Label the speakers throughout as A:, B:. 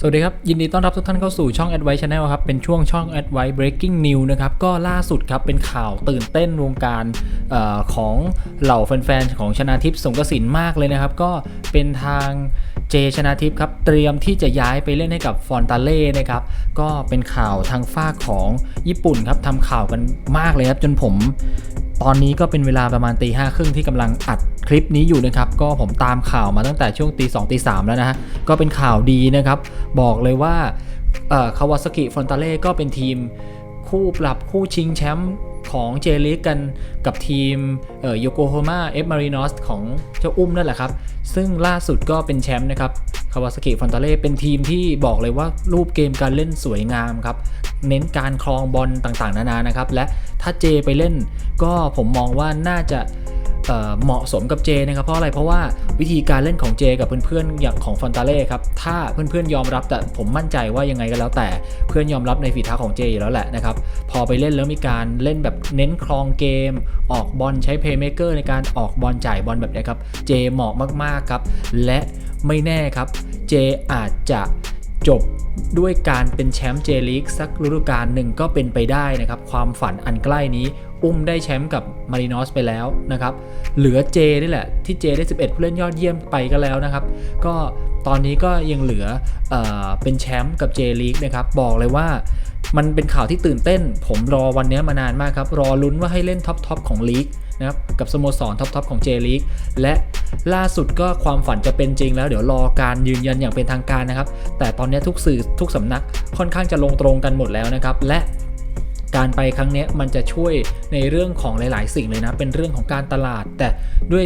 A: สวัสดีครับ ยินดีต้อนรับทุกท่านเข้าสู่ช่อง Advice Channel ครับ เป็นช่วงช่อง Advice Breaking News นะครับ ก็ล่าสุดครับ เป็นข่าวตื่นเต้นวงการออของเหล่าแฟนๆ ของชนาทิพย์สงกระสินมากเลยนะครับ ก็เป็นทางเจชนาทิพย์ครับ เตรียมที่จะย้ายไปเล่นให้กับฟอนตาเล่นะครับ ก็เป็นข่าวทางฝ้าของญี่ปุ่นครับทำข่าวกันมากเลยครับ จนผม ตอนนี้ก็เป็นเวลาประมาณตีห้าครึ่งที่กำลังอัดคลิปนี้อยู่นะครับ ก็ผมตามข่าวมาตั้งแต่ช่วงตีสองตีสามแล้วนะฮะ ก็เป็นข่าวดีนะครับ บอกเลยว่าคาวาสกิฟอนตาเล่ก็เป็นทีมคู่ปรับคู่ชิงแชมป์ของเจลิกกันกับทีมโยโกโฮมาเอฟมารีนอสของเจ้าอุ้มนั่นแหละครับ ซึ่งล่าสุดก็เป็นแชมป์นะครับคาวาสกิฟอนตาเล่เป็นทีมที่บอกเลยว่ารูปเกมการเล่นสวยงามครับ เน้นการคลองบอลต่างๆ นานานะครับ และถ้าเจไปเล่นก็ผมมองว่าน่าจะเเหมาะสมกับเจนะครับเพราะอะไรเพราะว่าวิธีการเล่นของเจกับเพื่อนๆอย่างของฟอนตาเล่ครับถ้าเพื่อนๆยอมรับแต่ผมมั่นใจว่ายังไงก็แล้วแต่เพื่อนยอมรับในฝีเท้าของเจอยู่แล้วแหละนะครับพอไปเล่นแล้วมีการเล่นแบบเน้นคลองเกม ออกบอลใช้เพย์เมเกอร์ในการออกบอลจ่ายบอลแบบนี้ครับเจเหมาะมากๆครับและไม่แน่ครับเจอาจจะ จบด้วยการเป็นแชมป์เจลีกสักฤดูกาลหนึ่งก็เป็นไปได้นะครับ ความฝันอันใกล้นี้ อุ้มได้แชมป์กับมารินอสไปแล้วนะครับ เหลือเจนี่แหละ ที่เจได้ 11 ผู้เล่นยอดเยี่ยมไปก็แล้วนะครับ ก็ตอนนี้ก็ยังเหลือเออเป็นแชมป์กับเจลีกนะครับ บอกเลยว่า มันเป็นข่าวที่ตื่นเต้น ผมรอวันนี้มานานมากครับ รอลุ้นว่าให้เล่นท็อปทอปของลีกนะครับกับสโมสรท็อปทอปของเจลีกและล่าสุดก็ความฝันจะเป็นจริงแล้วเดี๋ยวรอการยืนยันอย่างเป็นทางการนะครับ แต่ตอนนี้ทุกสื่อทุกสำนักค่อนข้างจะลงตรงกันหมดแล้วนะครับ และการไปครั้งนี้มันจะช่วยในเรื่องของหลาย ๆ สิ่งเลยนะ เป็นเรื่องของการตลาด แต่ด้วย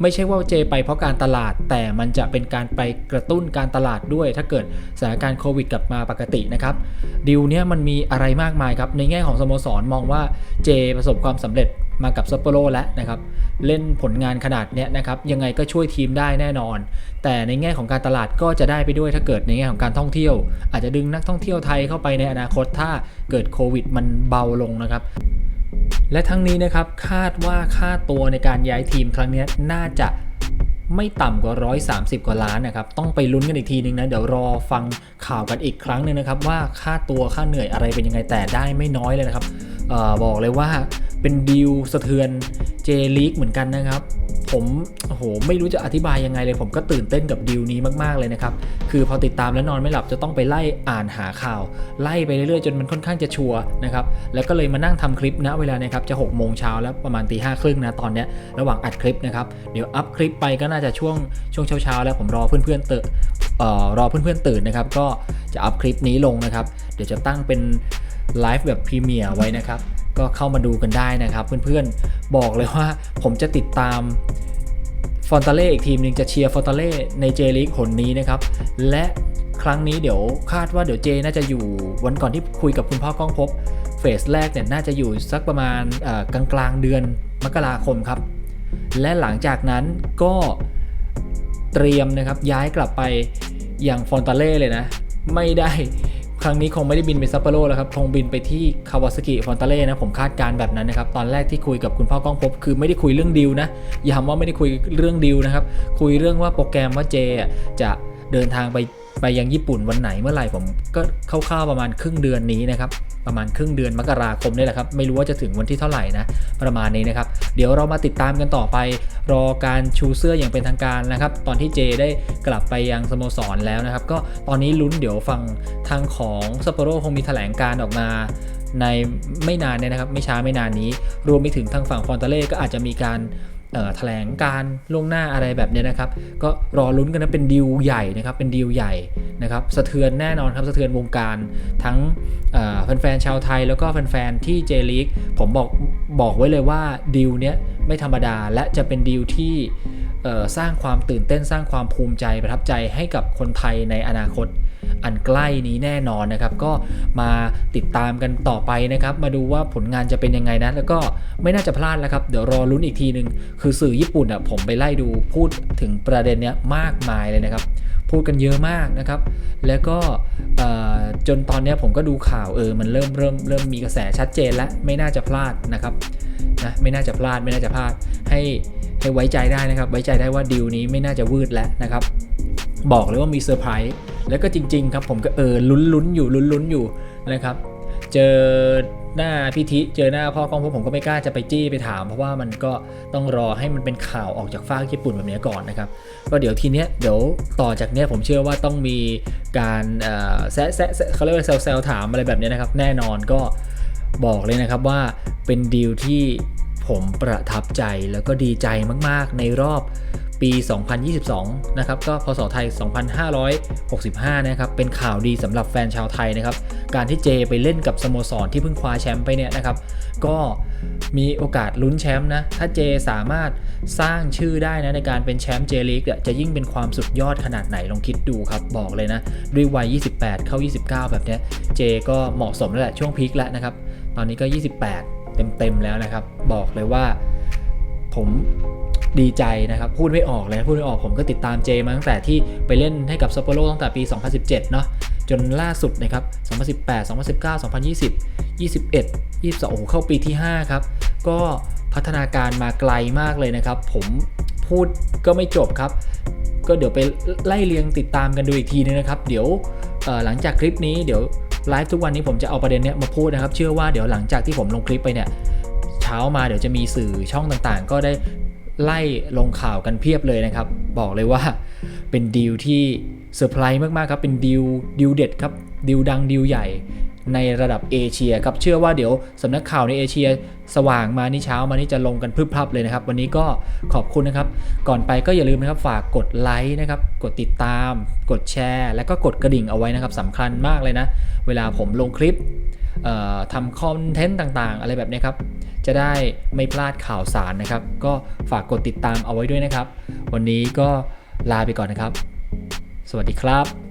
A: ไม่ใช่ว่าเจไปเพราะการตลาด แต่มันจะเป็นการไปกระตุ้นการตลาดด้วย ถ้าเกิดสถานการณ์โควิดกลับมาปกตินะครับดีลเนี้ยมันมีอะไรมากมายครับในแง่ของสโมสรมองว่าเจประสบความสำเร็จมากับซัปโปโรแล้วนะครับเล่นผลงานขนาดเนี้ยนะครับยังไงก็ช่วยทีมได้แน่นอน แต่ในแง่ของการตลาดก็จะได้ไปด้วยถ้าเกิดในแง่ของการท่องเที่ยว อาจจะดึงนักท่องเที่ยวไทยเข้าไปในอนาคตถ้าเกิดโควิดมันเบาลงนะครับ และทั้งนี้นะครับคาดว่าค่าตัวในการย้ายทีมครั้งนี้น่าจะไม่ต่ำกว่า 130 กว่าล้านนะครับ ต้องไปลุ้นกันอีกทีนึงนะ เดี๋ยวรอฟังข่าวกันอีกครั้งหนึ่งนะครับ ว่าค่าตัวค่าเหนื่อยอะไรเป็นยังไงแต่ได้ไม่น้อยเลยนะครับออบอกเลยว่าเป็นดีลสะเทือนเจลีกเหมือนกันนะครับ ผมโอ้โหไม่รู้จะอธิบายยังไงเลย ผมก็ตื่นเต้นกับดีลนี้มากๆเลยนะครับ คือพอติดตามแล้วนอนไม่หลับจะต้องไปไล่อ่านหาข่าว ไล่ไปเรื่อยๆจนมันค่อนข้างจะชัวนะครับ แล้วก็เลยมานั่งทำคลิปนะเวลานะครับจะ6โมงเช้าแล้วประมาณตีห้าครึ่งนะตอนเนี้ยระหว่างอัดคลิปนะครับ เดี๋ยวอัพคลิปไปก็น่าจะช่วงช่วงเช้าๆแล้วผมรอเพื่อนๆเตเอ่อรอเพื่อนๆตื่นนะครับ ก็จะอัพคลิปนี้ลงนะครับ เดี๋ยวจะตั้งเป็นไลฟ์แบบพรีเมียร์ไว้นะครับ ก็เข้ามาดูกันได้นะครับ เพื่อนๆบอกเลยว่าผมจะติดตามฟอนตาเล่อีกทีมหนึ่งจะเชียร์ฟอนตาเล่ในเจลีกหนนี้นะครับ และครั้งนี้เดี๋ยวคาดว่าเดี๋ยวเจน่าจะอยู่วันก่อนที่คุยกับคุณพ่อก้องพบเฟสแรกเนี่ยน่าจะอยู่สักประมาณกลางกลางๆเดือนมกราคมครับ และหลังจากนั้นก็เตรียมนะครับย้ายกลับไปอย่างฟอนตาเล่เลยนะ ไม่ได้ ครั้งนี้คงไม่ได้บินไปซัปโปโรแล้วครับคงบินไปที่คาวาซากิฟอนตาเล่นะผมคาดการ์แบบนั้นนะครับตอนแรกที่คุยกับคุณพ่อก้องพบคือไม่ได้คุยเรื่องดิวนะย้ำว่าไม่ได้คุยเรื่องดิวนะครับคุยเรื่องว่าโปรแกรมว่าเจจะเดินทางไปไปยังญี่ปุ่นวันไหนเมื่อไหร่ผมก็คร่าวๆประมาณครึ่งเดือนนี้นะครับ ประมาณครึ่งเดือนมกราคมนี่แหละครับ ไม่รู้ว่าจะถึงวันที่เท่าไหร่นะ ประมาณนี้นะครับ เดี๋ยวเรามาติดตามกันต่อไป รอการชูเสื้ออย่างเป็นทางการนะครับ ตอนที่เจได้กลับไปยังสโมสรแล้วนะครับ ก็ตอนนี้ลุ้นเดี๋ยวฟังทางของซัปโปโรคงมีแถลงการออกมาในไม่นานเนี่ยนะครับ ไม่ช้าไม่นานนี้ รวมไปถึงทางฝั่งฟอนตาเล่ก็อาจจะมีการ แถลงการล่วงหน้าอะไรแบบนี้นะครับ ก็รอลุ้นกันนะเป็นดีลใหญ่นะครับ เป็นดีลใหญ่นะครับสะเทือนแน่นอนครับสะเทือนวงการทั้งแฟนๆชาวไทยแล้วก็แฟนๆที่เจลีกผมบอกบอกไว้เลยว่าดีลเนี้ยไม่ธรรมดาและจะเป็นดีลที่สร้างความตื่นเต้นสร้างความภูมิใจประทับใจให้กับคนไทยในอนาคต อันใกล้นี้แน่นอนนะครับ ก็มาติดตามกันต่อไปนะครับ มาดูว่าผลงานจะเป็นยังไงนะ แล้วก็ไม่น่าจะพลาดแล้วครับ เดี๋ยวรอลุ้นอีกทีหนึ่งคือสื่อญี่ปุ่นอะผมไปไล่ดูพูดถึงประเด็นเนี้ยมากมายเลยนะครับ พูดกันเยอะมากนะครับ แล้วก็จนตอนนี้ผมก็ดูข่าวเออมันเริ่มเริ่มเริ่มมีกระแสชัดเจนแล้วไม่น่าจะพลาดนะครับนะไม่น่าจะพลาดไม่น่าจะพลาดให้ให้ไว้ใจได้นะครับ ไว้ใจได้ว่าดีลนี้ไม่น่าจะวืดแล้วนะครับ บอกเลยว่ามีเซอร์ไพรส์ แล้วก็จริง ๆ ครับผมก็เออลุ้นลุ้นๆอยู่ลุ้นลุ้นๆอยู่นะครับ เจอหน้าพิธิเจอหน้าพ่อกล้องพวกผมก็ไม่กล้าจะไปจี้ไปถาม เพราะว่ามันก็ต้องรอให้มันเป็นข่าวออกจากฟาญี่ปุ่นแบบนี้ก่อนนะครับก็เดี๋ยวทีเนี้ยเดี๋ยวต่อจากเนี้ยผมเชื่อว่าต้องมีการแซะแซะเขาเรียกว่าแซวแซวถามอะไรแบบนี้นะครับ แน่นอนก็บอกเลยนะครับว่าเป็นดีลที่ผมประทับใจแล้วก็ดีใจมากๆในรอบ ปี 2022 นะครับ ก็พศไทย 2565 นะครับ เป็นข่าวดีสำหรับแฟนชาวไทยนะครับ การที่เจไปเล่นกับสโมสรที่เพิ่งคว้าแชมป์ไปเนี่ยนะครับ ก็มีโอกาสลุ้นแชมป์นะ ถ้าเจสามารถสร้างชื่อได้นะในการเป็นแชมป์เจลีกจะยิ่งเป็นความสุดยอดขนาดไหนลองคิดดูครับ บอกเลยนะ ด้วยวัย 28 เข้า 29 แบบเนี้ยเจก็เหมาะสมแล้วแหละช่วงพีคแล้วนะครับ ตอนนี้ก็ 28 เต็มๆแล้วนะครับ บอกเลยว่าผม ดีใจนะครับพูดไม่ออกเลยพูดไม่ออกผมก็ติดตามเจมาตั้งแต่ที่ไปเล่นให้กับซัปโปโรตั้งแต่ปี 2017 เนาะจนล่าสุดนะครับ 2018 2019 2020 21 22โอ้เข้าปีที่ 5 ครับ ก็พัฒนาการมาไกลมากเลยนะครับ ผมพูดก็ไม่จบครับ ก็เดี๋ยวไปไล่เรียงติดตามกันดูอีกทีนึงนะครับ เดี๋ยวหลังจากคลิปนี้เดี๋ยวไลฟ์ทุกวันนี้ผมจะเอาประเด็นเนี้ยมาพูดนะครับ เชื่อว่าเดี๋ยวหลังจากที่ผมลงคลิปไปเนี่ย เช้ามาเดี๋ยวจะมีสื่อช่องต่างๆ ก็ได้ ไล่ลงข่าวกันเพียบเลยนะครับ บอกเลยว่าเป็นดีลที่เซอร์ไพรส์มากๆครับ เป็นดีลดีลเด็ดครับดีลดังดีลใหญ่ในระดับเอเชียครับเชื่อว่าเดี๋ยวสำนักข่าวในเอเชีย สว่างมานี่เช้ามานี่จะลงกันพรึบพรับเลยนะครับ วันนี้ก็ขอบคุณนะครับ ก่อนไปก็อย่าลืมนะครับฝากกดไลค์นะครับกดติดตาม กดแชร์ แล้วก็กดกระดิ่งเอาไว้นะครับสำคัญมากเลยนะ เวลาผมลงคลิปทำคอนเทนต์ต่างๆ อะไรแบบนี้ครับ จะได้ไม่พลาดข่าวสารนะครับ ก็ฝากกดติดตามเอาไว้ด้วยนะครับ วันนี้ก็ลาไปก่อนนะครับ สวัสดีครับ